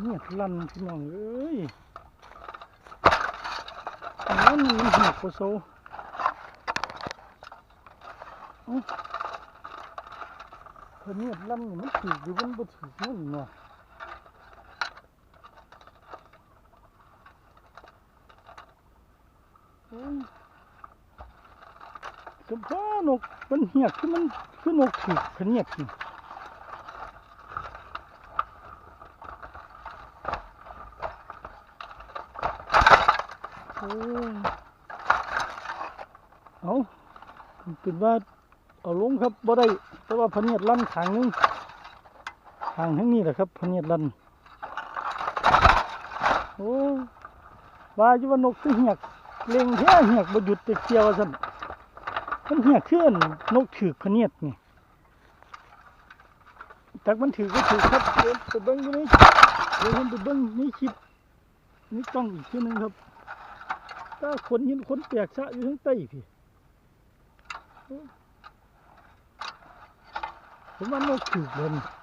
เงียบลั่นพี่น้องเอ้ยนั่นมันหักกว่าโซเอ้าเพิ่นเงียบลั่นมันถืออยู่มันบ่ถือนั่นเนาะโอ้ยสมพอนกมันเหียกคือมันคือนกถือเพิ่นเงียบนี่โอ้ เอาเป็นว่าเอาลงครับบ่ได้ แต่ว่าพเนียดลั่นขางนึงขางทั้งนี้แหละครับพเนียดลั่นโอ้ยว่าอยู่ว่านกคือเหียกเล็งแท้เหียกบ่หยุดแต่เกี่ยวว่าซั่นมันเหียกเคลื่อนนกถือพเนียดนี่จักมันถือก็ถือครับเดี๋ยวไปเบิ่งอยู่นี่เดี๋ยวผมไปเบิ่งนี่คลิปนี่ต้องอีกทีหนึงครับ ถ้าคนหินคนแปลกชะอยู่ทั้งใต้พี่ผมว่านกถูกเลย